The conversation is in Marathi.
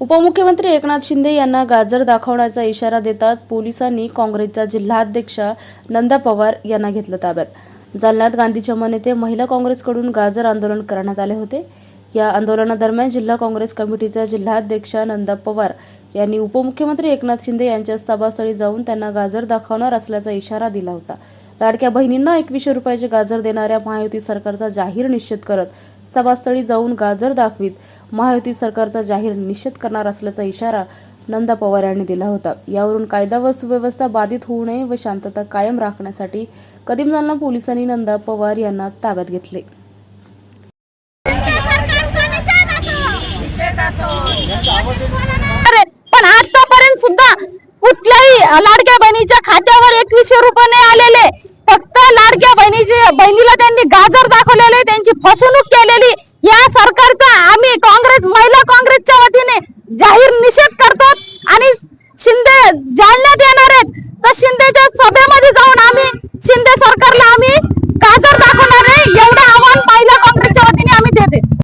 उपमुख्यमंत्री एकनाथ शिंदे यांना गाजर दाखवण्याचा इशारा देताच पोलिसांनी काँग्रेसच्या जिल्हाध्यक्षा नंदा पवार यांना घेतलं ताब्यात. जालन्यात गांधी चमन येथे महिला काँग्रेसकडून गाजर आंदोलन करण्यात आले होते. या आंदोलनादरम्यान जिल्हा काँग्रेस कमिटीच्या जिल्हाध्यक्षा नंदा पवार यांनी उपमुख्यमंत्री एकनाथ शिंदे यांच्या सभास्थळी जाऊन त्यांना गाजर दाखवणार असल्याचा इशारा दिला होता. लाडक्या बहिणींना एकवीसशे रुपयाचे गाजर देणाऱ्या महायुती सरकारचा जाहीर निषेध करत सभास्थळी जाऊन गाजर दाखवीत. महायुती सरकारचा जाहीर निषेध करणार असल्याचा इशारा नंदा पवार यांनी दिला होता. यावरून कायदा व सुव्यवस्था बाधित होऊ नये व शांतता कायम राखण्यासाठी कदीम जालना पोलिसांनी नंदा पवार यांना ताब्यात घेतले. पण आतापर्यंत सुद्धा कुठल्याही लाडक्या बहिणीच्या खात्यावर एकवीसशे रुपये नाही आलेले. फक्त लाडक्या बहिणीचे बहिणीला त्यांनी गाजर दाखवलेले त्यांची फसवणूक केलेली. या सरकारचा आम्ही काँग्रेस महिला काँग्रेसच्या वतीने जाहीर निषेध करतो आणि शिंदे जालन्यात येणार आहेत. तर शिंदेच्या सभेमध्ये जाऊन आम्ही शिंदे सरकारला आम्ही